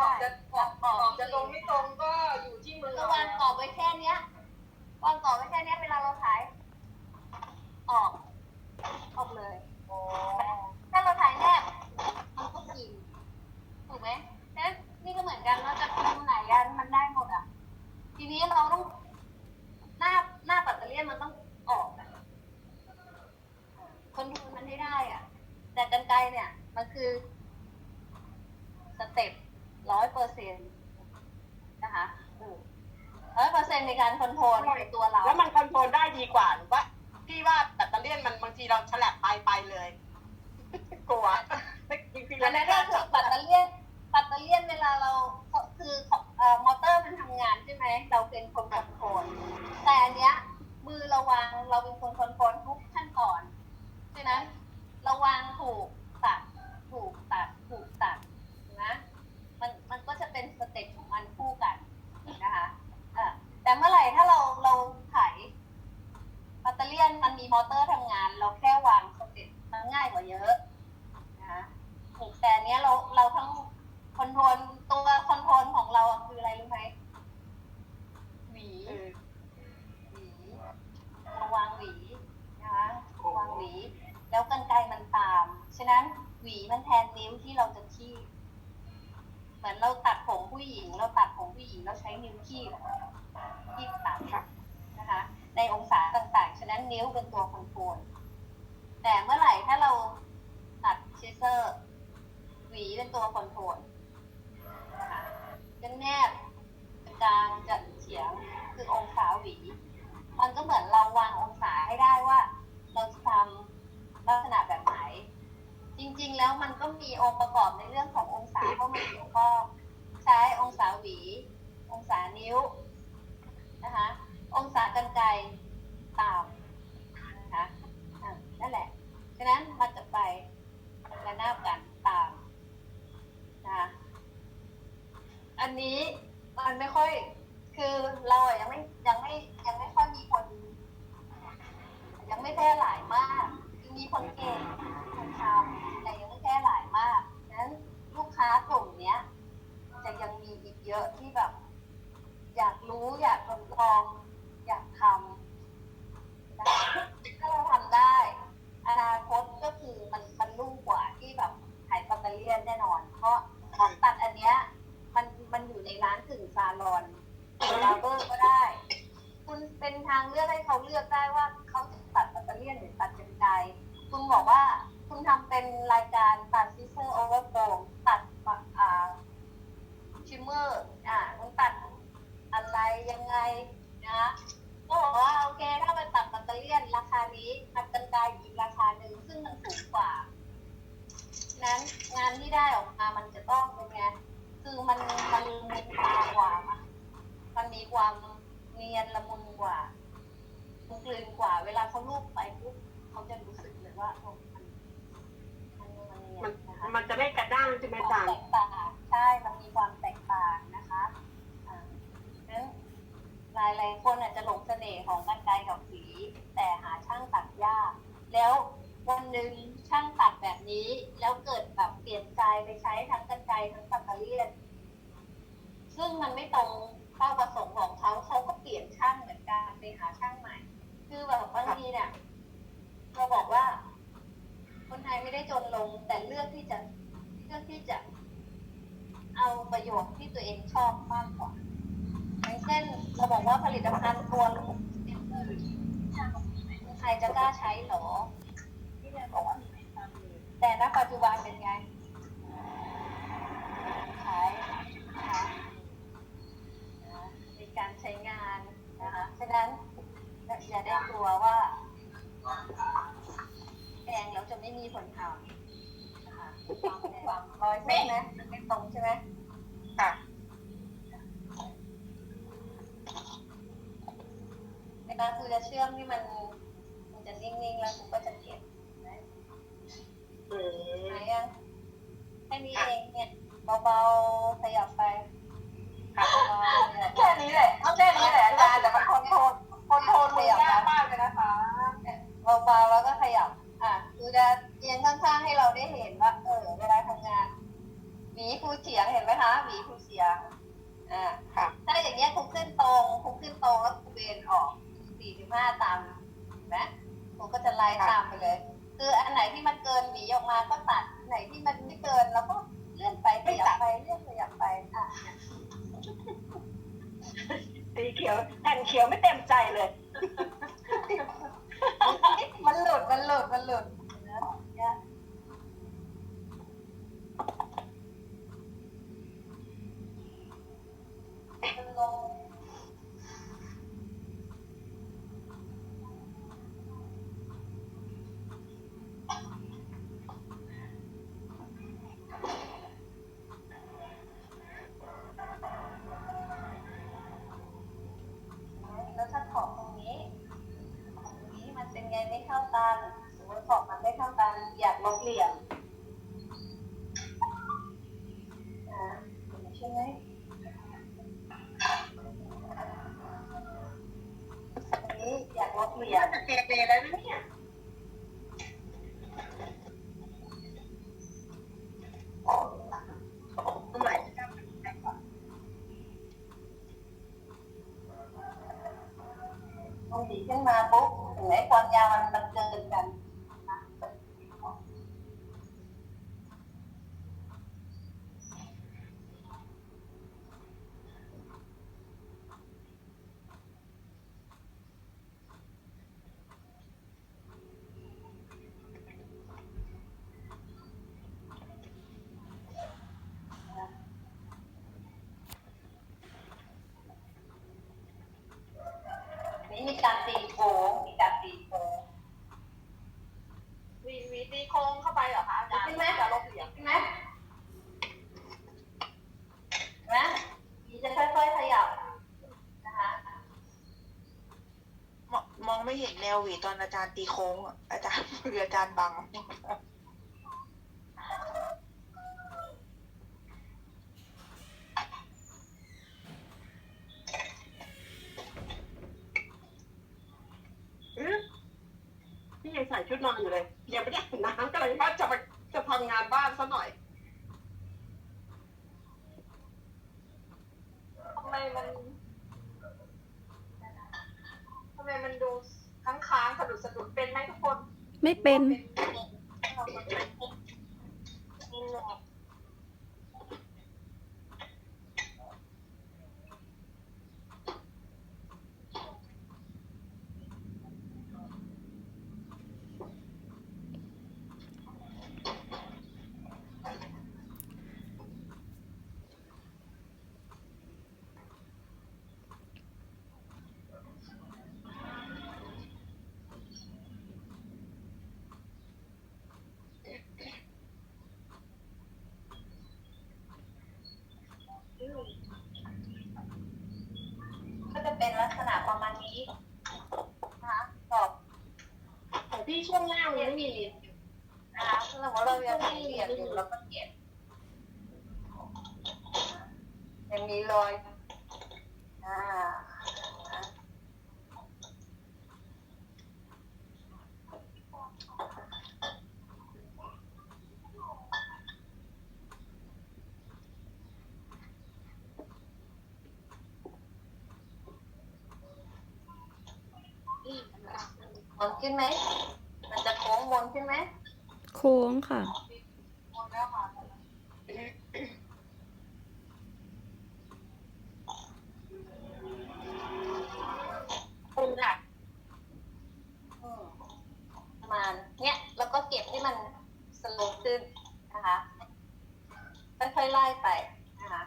ได้จะออกออกจะตรงไม่ตรงก็อยู่ที่มือคือวางกรอบไว้แค่เนี้ยวางกรอบไว้แค่เนี้ยเวลาเราถ่ายออกออกเลยโอ้ถ้าเราถ่ายแนบมันก็กินถูกไหมแล้วนี่ก็เหมือนกันเราจะทำไหนกันมันได้หมดอะ ทีนี้เราต้องหน้าหน้าปัตเตอร์เลียนมันต้องออกอะคอนโทรลมันให้ได้อะ แต่กันไกลเนี่ย มันคือสเต็ป ร้อยเปอร์เซ็นต์นะคะร้อยเปอร์เซ็นต์ในการคอนโทรลในตัวเรา แล้วมันคอนโทรลได้ดีกว่าหรือว่าพี่ว่าแบตเตอรี่มันบางทีเราฉลับไปไปเลยกลัวจริงๆอัแล้นวนั้นก็คือปัตเตอร์เลียนปัตเตอร์เลียนเวลาเราคือเอ่อมอเตอร์มันทำงานใช่ไหมเราเป็นคนคอนโทรลแต่อันเนี้ยมือเราวางเราเป็นคนคอนโทรลทุกขั้นตอนฉะนั้นเราวางถูกตัดถูกตัดถูกตัดนะมันมันก็จะ เป็นสเต็ปของมันคู่กันนะคะแต่เมื่อไหร่ถ้าเราเราไถปัตเตอร์เลียนมันมีมอเตอร์ทำงาน เราแค่วางสเต็ปมันง่ายกว่าเยอะนะคะแต่อันเนี้ยเราเราทั้งคอนโทรลตัวคอนโทรลของเราอะคืออะไรรู้ไหมหวี เออ หวีเราวางหวีนะคะวางหวี แล้วกันไกรมันตาม ฉะนั้นหวีมันแทนนิ้วที่เราจะคีบเหมือนเราตัดผมผู้หญิง เราตัด ผมผู้หญิงเราใช้นิ้วคีบคีบตัดนะคะ ในองศาต่างๆ ฉะนั้นนิ้วเป็นตัวคอนโทรลแต่เมื่อไหร่ถ้าเราตัดเชเซอร์หวีเป็นตัวคอนโทรลจะแนบจะกลางจะเฉียงคือองศาหวี มันก็เหมือนเราวางองศาให้ได้ว่า เราจะทำลักษณะแบบไหน จริงๆแล้วมันก็มีองค์ประกอบในเรื่องขององศาเข้ามาเกี่ยวข้องใช้องศาหวี องศานิ้วนะคะ องศากันไกรตามนะคะอะนั่นแหละ ฉะนั้นมันจะไประนาบกันตามนะคะอันนี้มันไม่ค่อย คือเราอะยังไม่ยังไม่ยังไม่ค่อยมีคน ยังไม่แพร่หลายมากคือมีคนเก่งคนทำแต่ยังไม่แพร่หลายมากฉะนั้นลูกค้ากลุ่มเนี้ย จะยังมีอีกเยอะที่แบบ อยากรู้อยากทดลอง อยากทำนะคะถ้าเราทำได้ อนาคตก็คือมันมันรุ่งกว่าที่แบบขายปัตเตอร์เลียนแน่นอน เพราะของตัดอันเนี้ยมันมันอยู่ในร้านถึงซาลอนถึงบาร์เบอร์ก็ได้ คุณเป็นทางเลือกให้เขาเลือกได้ว่าเขาจะตัดปัตเตอร์เลียนหรือตัดกันไกรคุณบอกว่าคุณทำเป็นรายการตัดซิเซอร์โอเวอร์โกตัดปะอ่าชิมเมอร์อ่าคุณตัดอะไรยังไงนะก็บอกว่าโอเคถ้าไปตัดปัตเตอร์เลียนราคานี้ตัดกันไกรอีกราคาหนึ่งซึ่งมันสูงกว่าฉะนั้นงานที่ได้ออกมา มันจะต้องเป็นไง คือมันมันมีความกว่ามันมันมีความเนียนละมุนกว่ามันกลืนกว่า เวลาเขาลูบไปปุ๊บเขาจะรู้สึกเลยว่าโอ้มันมันมันเนียมันนนะคะมันจะได้กระด้างใช่ไหมความอาจารแตย์กต่างใช่ มันมีความแตกต่างนะคะอ่าฉะนั้นหลายหลายๆคนอาจจะหลงเสน่ห์ของกันไกรกับสี แต่หาช่างตัดยาก แล้ววันหนึ่งช่างตัดแบบนี้ แล้วเกิด แบบเปลี่ยไปใช้ทั้งกันไกทั้งปัตว์เลียนซึ่งมันไม่ตรงเป้าประสงค์ของเขาเขาก็เปลี่ยนช่างเหมือนกันไปหาช่างใหม่ คือแบบบางทีเนี่ยเราบอกว่า คนไทยไม่ได้จนลงแต่เลือกที่จะเลือกที่จะ เอาประโยชน์ที่ตัวเองชอบมากกว่าอย่างเช่นเราบอกว่าผลิตภัณฑ์ตัวลูกใครจะกล้าใช้หรอที่เราบอกว่ามีไหมแต่ณปัจจุบันเป็นไงใช้นะคะนะในการใช้งานนะคะฉะนั้นอย่าได้กลัวว่าแดงแล้วจะไม่มีผลทำนะคะความรอยเส้นนะมันไม่ตรงใช่ไหม ค่ะ เวลาคือจะเชื่อมที่มัน มันจะนิ่งๆแล้วคุณก็จะเก็บนะ อื ไหน ม ยังแค่นี้เองเนี่ยเบาๆขยับไปค่ะเบาๆเนี่ยแค่นี้แหละเอาแค่นี้แหละอาจารย์แต่มันคอนโทรลคอนโทรลมือยากมากเลยนะคะเบาๆแล้วก็ขยับ อะคือจะเอียงข้างๆให้เราได้เห็นว่าเออเวลาทำงานหวีวีคูเฉียงเห็นไหมคะหวีคูเฉียงอ่าค่ะถ้าอย่างเงี้ยคุกขึ้นตรงคุกขึ้นตรงแล้วคุกเบนออกสี่สิบห้าตามเห็นไหมคุกก็จะไล่ตามไปเลย คืออันไหนที่มันเกินหวีออกมาก็ตัดอันไหนที่มันไม่เกินแล้วก็เลื่อนไปขยับไปเลื่อนขยับไปอะ สีเขียวแผ่นเขียวไม่เต็มใจเลย มันหลุด มันหลุด มันหลุดนะเนี่ยมันลง แล้วถ้าขอบตรงนี้ตรงนี้มันเป็นไงไม่เข้ากันสมมติขอบมันไม่เข้ากัน อยากลบเหลี่ยมอ่าใช่ไหมอันนี้อยากลบเหลี่ยม จะเกเรแล้วนะเนี่ย ตรงไหนจะทำได้ก่อน ตรงสีขึ้นมาปุ๊บเห็นไหมความยาวมันมันเกินกัน นี่มี การตีโค้งมีการตีโค้งมีมีตีโค้งเข้าไปเหรอคะอาจารย์ใช่ไหมจะลบเหลี่ยมใช่ไหมนะมีจะค่อยๆขยับนะคะมองมองไม่เห็นแนวหวีตอนอาจารย์ตีโค้ง อาจารย์คืออาจารย์บัง อืมพี่ยั งใส่ชุดนอนอยู่เลยยังไม่ได้อาบน้ำก็เลยว่าจะไปจะทำงานบ้านซะหน่อยทำไมมันทำไมมันดูค้างค้างๆสะดุดสะดุดเป็นไหมทุกคน ไม่เป็นก็จะ เป็นลักษณะประมาณนี้นะคะตอบของพี่ช่วงล่างมันไม่มีนะคะถ้าสมมติเรายังมีเรียนอยู่เราก็เก็บยังมีรอยอ่า มนขึ้นไหม มันจะโค้งมนขึ้นไหม โค้งค่ะมนแล้วค่ะ คุณค่ะอืมประมาณเนี้ยแล้วก็เก็บให้มันสโลปขึ้นนะคะค่อยๆไล่ไปนะคะ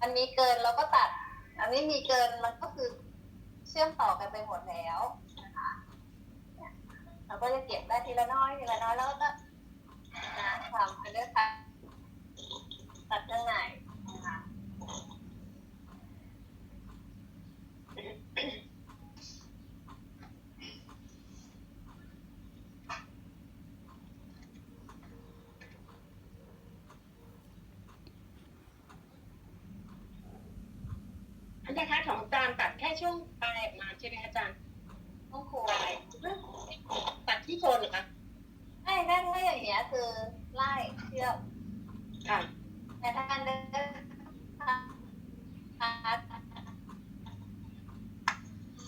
อันนี้เกินเราก็ตัด อันนี้มีเกินมันก็คือเชื่อมต่อกันไปหมดแล้วนะคะเนี่ย เราก็จะเก็บได้ทีละน้อยทีละน้อยแล้วก็นะทำเปเรื่อยๆตัดข้างในน คือไล่เชือกค่ะแต่ถ้าการเดิน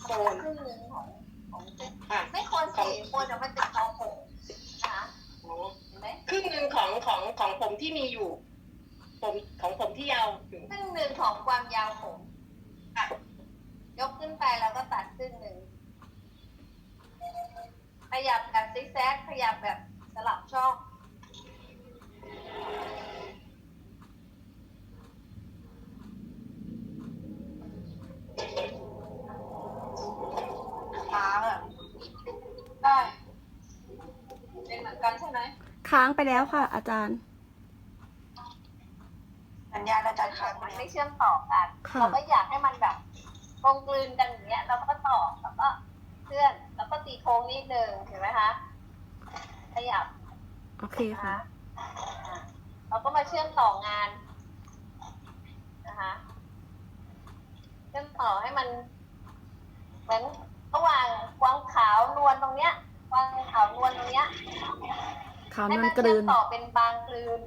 โคนครึ่งหนึ่งของของเส้นไม่โคนสีโคนเดี๋ยวมันติดคอผมนะครึ่งหนึ่งของของของผมที่มีอยู่ ผมของผมที่ยาวครึ่งหนึ่งของความยาวผมยกขึ้นไปแล้วก็ตัดครึ่งหนึ่งขยับแบบซิกแซกขยับแบบสลับช่อง ค้างไปแล้วค่ะ อาจารย์ สัญญาณอาจารย์ค้างไปมันแล้วไม่เชื่อมต่อกัน ค่ะ เราก็อยากให้มันแบบกลมกลืนกันอย่างเงี้ย เราก็ต่อแล้วก็เคลื่อน แล้วก็ตีโค้งนิดนึงเห็นไหมคะขยับโอเคนะค่ะ คะอะเราก็มาเชื่อมต่องานนะคะเชื่อมต่อให้มัน เหมือนระหว่างกวางขาวนวลตรงเนี้ยกวางขาวนวลตรงเนี้ย ขาวนให้วลมันกเชื่ลือมนต่อเป็นบางกลืน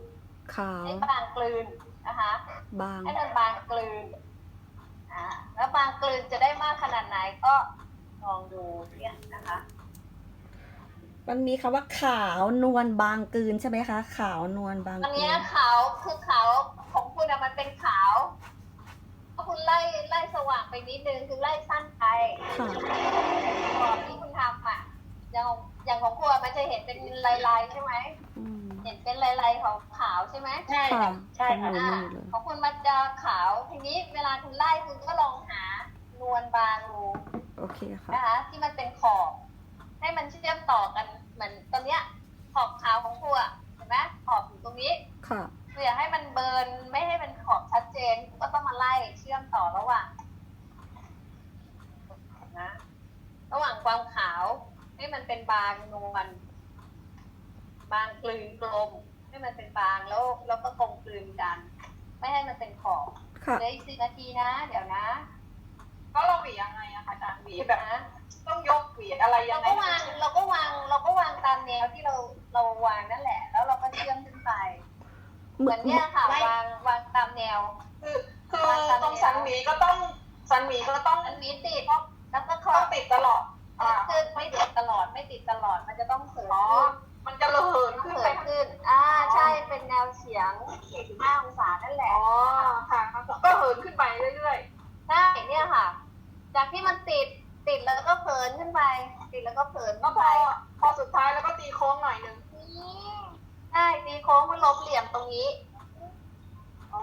ขาวให้บางกลืนนะคะบาง ให้มันบางกลืนอ่าแล้วบางกลืนจะได้มากขนาดไหนก็ลองดูเนี่ยนะคะ มันมีคำว่าขาวนวลบางกลืนใช่ไหมคะขาวนวลบางอันกลืเนี้ยนขาวคือขาวของคุณอะมันเป็นขาวถ้าคุณไล่ไล่สว่างไปนิดนึงคือไล่สั้นไปค่ะ กรอบที่คุณทำอะอย่างข องอย่างของคุณอะมันจะเห็นเป็นลายๆใช่ไหมอืมเห็นเป็นลายๆของขาวใช่ไหมใช่ค่ะค่ะใช่ของหค่ะนูอ่ามีเลยของคุณมันจะขาวทีนี้เวลาคุณไล่คุณก็ลองหานวลบางดู โอเคค่ะ นะคะ ที่มันเป็นขอบ ให้มันเชื่อมต่อกันเหมือนตอนเนี้ยขอบขาวของคุณอะเห็นไหมขอบอยู่ตรงนี้ค่ะ เพื่อให้มันเบิร์นไม่ให้เป็นขอบชัดเจนก็ต้องมาไล่เชื่อมต่อระหว่างนะระหว่างความขาว ให้มันเป็นบางนวลบางกลืนกลม ให้มันเป็นบางแล้วแล้วก็กลมกลืนกัน ไม่ให้มันเป็นขอบค่ะเหลืออีกสิบนาทีนะ เดี๋ยวนะก็เราหวียังไงอะคะอาจารย์หวีแบบนะต้องยกหวีอะไรยัเรางไงก็วางเราก็วางเราก็วางตามแนวที่เราเราวางนั่นแหละ แล้วเราก็เชื่อมขึ้นไป เหมือนเนี้ยค่ะวางวางตามแนว คือคือตรงสันหวีก็ต้องสันหวีก็ต้องอันนี้ติดแล้วก็ขต้อองบติดตลอด อ่าคือไม่ติดตลอดไม่ติดตลอดมันจะต้องเสริมอ๋อมันจะระเหินขึ้นขึ้นเสไปริมขึ้น อ่าใช่เป็นแนวเฉียง45องศานั่นแหละอ๋อค่ะก็เหินขึ้นไปเรื่อยใช่เนี่ยค่ะ จากที่มันติดติดแล้วก็เผินขึ้นไป ติดแล้วก็เผินๆขึ้ก็นพไปอพอสุดท้ายแล้วก็ตีโค้งหน่อยหนึง ใช่ตีโค้งมันลบเหลี่ยมตรงนี้ อ๋อ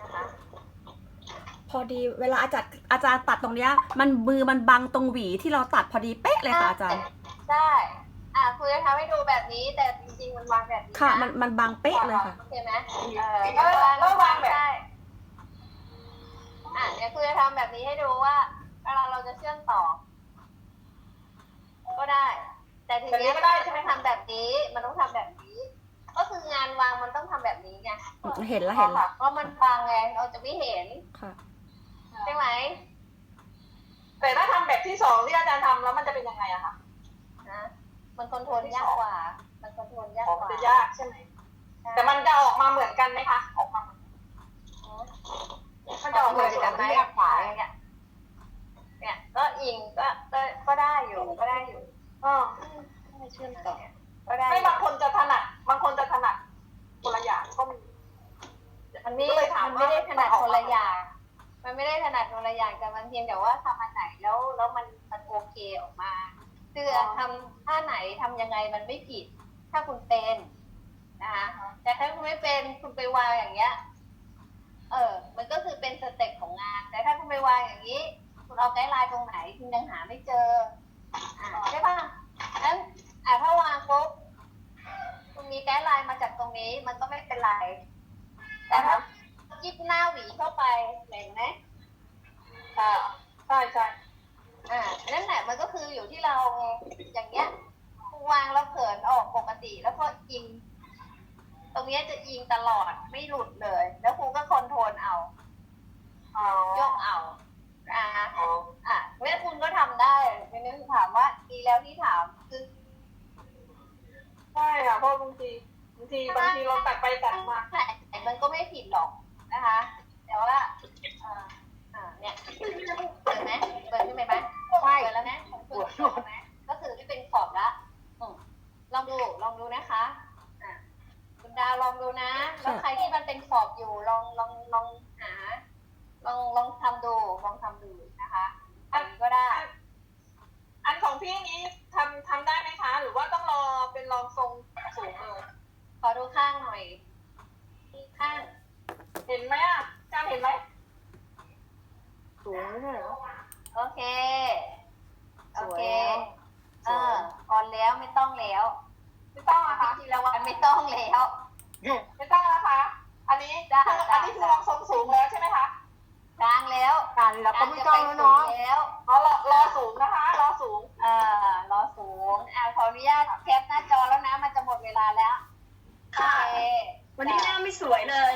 นะคะ พอดีเวลาอาจารย์อาจารย์ตัดตรงเนี้ย มันมือมันบังตรงหวีที่เราตัดพอดีเป๊ะเลยค่ะอาจารย์ ใช่อะคุยจะทำให้ดูแบบนี้แต่จริงๆมันวางแบบนี้ค่ะนะมันมันบังเป๊ะเลยค่ะโอเคไหมเออแล้วแล้ววางแบบใช่อะเดี๋ยวคุยจะทำแบบนี้ให้ดูว่าเวลาเราจะเชื่อมต่อ ก็ได้ แต่ทีนี้มันจะไม่ทำแบบนี้ มันต้องทำแบบนี้ ก็คืองานวางมันต้องทำแบบนี้ไงเห็นแล้วเห็นแล้วเพราะมันบางไงเราจะไม่เห็นค่ะ ใช่ไหมแต่ถ้าทำแบบที่สองที่อาจารย์ทำแล้วมันจะเป็นยังไงอะคะนะมันคอนโทรลยากกว่า มันคอนโทรลยากอ๋อกว่าจะยากใช่ไหมแต่มันจะออกมาเหมือนกันไหมคะ ออกมาเหมือนมันจะออกมาเหมือนกันไหมยากกว่าเนี่ยเนี่ย ก็อิงก็ก็ก็ได้อยู่ก็ได้อยู่อ๋อไม่เชื่อมต่อก็ได้ไม่บางคนจะถนัดบางคนจะถนัด พียงแต่ว่าทำอันไหนแล้วแล้วมันมันโอเคออกมาคือทำท่าไหนทำยังไงมันไม่ผิด ถ้าคุณเป็นนะคะแต่ถ้าคุณไม่เป็นคุณไปวางอย่างเงี้ย เออ มันก็คือเป็นสเต็ปของงาน แต่ถ้าคุณไปวางอย่างนี้ คุณเอาไกด์ไลน์ตรงไหนคุณยังหาไม่เจออ่าใช่ป่ะงั้นอ่าถ้าวางปุ๊บคุณมีไกด์ไลน์มาจากตรงนี้ มันก็ไม่เป็นไร แต่ถ้ายิบหน้าหวีเข้าไปเห็นไหม อ่าใช่ใช่อ่านั่นแหละมันก็คืออยู่ที่เราไงอย่างเงี้ยคุณวางแล้วเขินออกปกติ แล้วพออิง ตรงเนี้ยจะอิงตลอดไม่หลุดเลย แล้วครูก็คอนโทรลเอาอ๋อยกเอาอ่าอ๋ออะเมื่อคุณก็ทำได้ทีนี้ถามว่าดีแล้วที่ถามคือใช่ค่ะเพราะบางทีบางทีบางทีเราตัดไปตัดมาแต่มันก็ไม่ผิดหรอกนะคะ แต่ว่าอ่าอ่า เนี่ยเปิดไหมเปิดขึ้นไปไหม ใช่ เปิดแล้วนะเปิดแล้วนะก็คือที่เป็นขอบละอืมลองดูลองดูนะคะอะคุณดาว ลองดูนะ แล้วใครที่มันเป็นขอบอยู่ลองลองลองหา ลองลองทำดูลองทำดูนะคะอันนี้ก็ได้ อันของพี่นี้ทำทำได้ไหมคะ หรือว่าต้องรอเป็นรองทรงสูงเลยขอดูข้างหน่อยที่ข้าง เห็นไหมอะอาจารย์เห็นไหมสูงเลยเหรอโอเค โอสวยเคแล้วเออพอแล้วไม่ต้องแล้ว ไม่ต้องอะคะทีละวันไม่ต้องแล้ว ไม่ต้องนะคะ อั นนี้ได้คือได้อันนี้คือรองทรงสูงแล้วใช่ไหมคะกลางแล้วการเราก็ไม่ต้องแล้วเนาะกลงจไปสูงแล้วอ๋อรอรอสูงนะคะรอสูงเออรอสูงอ่าขออนุญาตแคปหน้าจอแล้วนะ มันจะหมดเวลาแล้วโอเควันนี้หน้าไม่สวยเลย